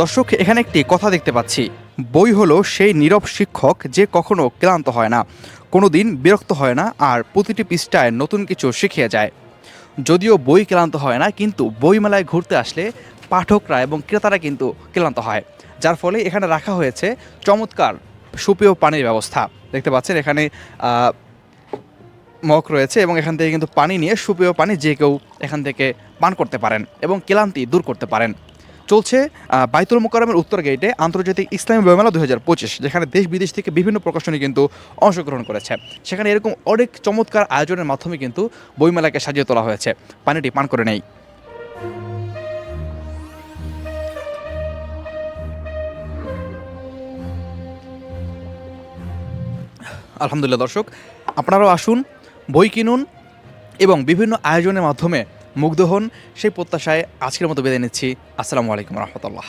দর্শক, এখানে একটি কথা দেখতে পাচ্ছি। বই হলো সেই নীরব শিক্ষক যে কখনো ক্লান্ত হয় না কোনো দিন বিরক্ত হয় না আর প্রতিটি পৃষ্ঠায় নতুন কিছু শিখিয়ে যায়। যদিও বই ক্লান্ত হয় না, কিন্তু বইমেলায় ঘুরতে আসলে পাঠকরা এবং ক্রেতারা কিন্তু ক্লান্ত হয়, যার ফলে এখানে রাখা হয়েছে চমৎকার সুপেয় পানির ব্যবস্থা। দেখতে পাচ্ছেন, এখানে মগ রয়েছে এবং এখান থেকে কিন্তু পানি নিয়ে সুপেয় পানি যে কেউ এখান থেকে পান করতে পারেন এবং ক্লান্তি দূর করতে পারেন। চলছে বাইতুল মোকারমের উত্তর গেটে আন্তর্জাতিক ইসলামী বইমেলা দু হাজার পঁচিশ, যেখানে দেশ বিদেশ থেকে বিভিন্ন প্রকাশনী কিন্তু অংশগ্রহণ করেছে। সেখানে এরকম অনেক চমৎকার আয়োজনের মাধ্যমে কিন্তু বইমেলাকে সাজিয়ে তোলা হয়েছে। পানিটি পান করে নেই। আলহামদুলিল্লাহ দর্শক, আপনারাও আসুন, বই কিনুন এবং বিভিন্ন আয়োজনের মাধ্যমে মুগ্ধ হন সেই প্রত্যাশায় আজকের মতো বেঁধে নিচ্ছি। আসসালামু আলাইকুম রহমতুল্লাহ।